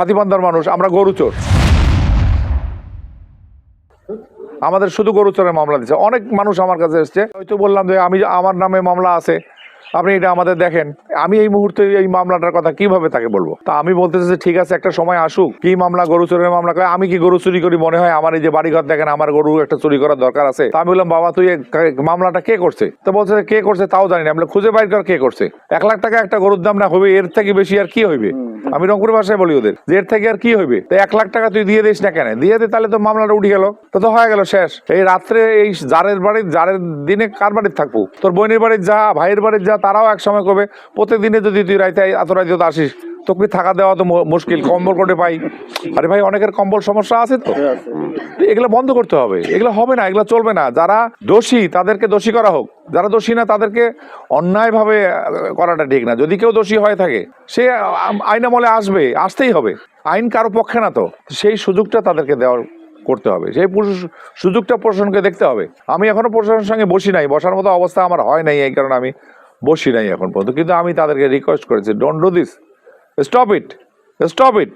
হাতিবান্ধার মানুষ, আমরা গরু চোর। আমাদের শুধু গরু চোরের মামলা দিচ্ছে অনেক মানুষ আমার কাছে এসছে। হয়তো বললাম যে আমি আমার নামে মামলা আছে, আপনি এটা আমাদের দেখেন। আমি এই মুহূর্তে এই মামলাটার কথা কীভাবে তাকে বলব? তা আমি বলতেছি ঠিক আছে, একটা সময় আসুক। কি মামলা, গরু চোরের মামলা? করে আমি কি গরু চুরি করি মনে হয়? আমার এই যে বাড়িঘর দেখেন, আমার গরু একটা চুরি করার দরকার আছে। তা আমি বললাম, বাবা, তুই মামলাটা কে করছে? তো বলছে, কে করছে তাও জানি না। আমরা খুঁজে বাইর কর কে করছে? এক লাখ টাকা একটা গরুর দাম না হবে, এর থেকে বেশি আর কি হইবে? আমি রংপুর ভাষায় বলি ওদের। যে এর থেকে আর কি হইবে? তো এক লাখ টাকা তুই দিয়ে দিস না কেন? দিয়ে দে, তাহলে তো মামলাটা উঠে গেল। তো তো হয়ে গেল, শেষ। এই রাত্রে এই জারের বাড়ির জারের দিনে কার বাড়ির থাকব? তোর বোনের বাড়ির যা, ভাইয়ের বাড়ির যা, তারাও এক সময় কবে? প্রতিদিনে যদি তুই রাইতে এত রাইতে আসিস তোকে থাকা দেওয়া তো মুশকিল, কম্বল করে পাই। আরে ভাই, অনেকের কম্বল সমস্যা আছে তো। এগুলো বন্ধ করতে হবে। এগুলো হবে না, এগুলো চলবে না। যারা দোষী, তাদেরকে দোষী করা হোক। যারা দোষী না, তাদেরকে অন্যায়ভাবে করাটা ঠিক না। যদি কেউ দোষী হয়ে থাকে, সে আ- আইন আমলে আসবে, আসতেই হবে। আইন কারও পক্ষে না তো। সেই সুযোগটা তাদেরকে দেওয়ার করতে হবে। সেই সুযোগটা প্রশাসনকে দেখতে হবে। আমি এখনও প্রশাসনের সঙ্গে বসি নাই। বসার মতো অবস্থা আমার হয় নাই, এই কারণে আমি বসি নাই এখন পর্যন্ত। কিন্তু আমি তাদেরকে রিকোয়েস্ট করেছি don't do this stop it stop it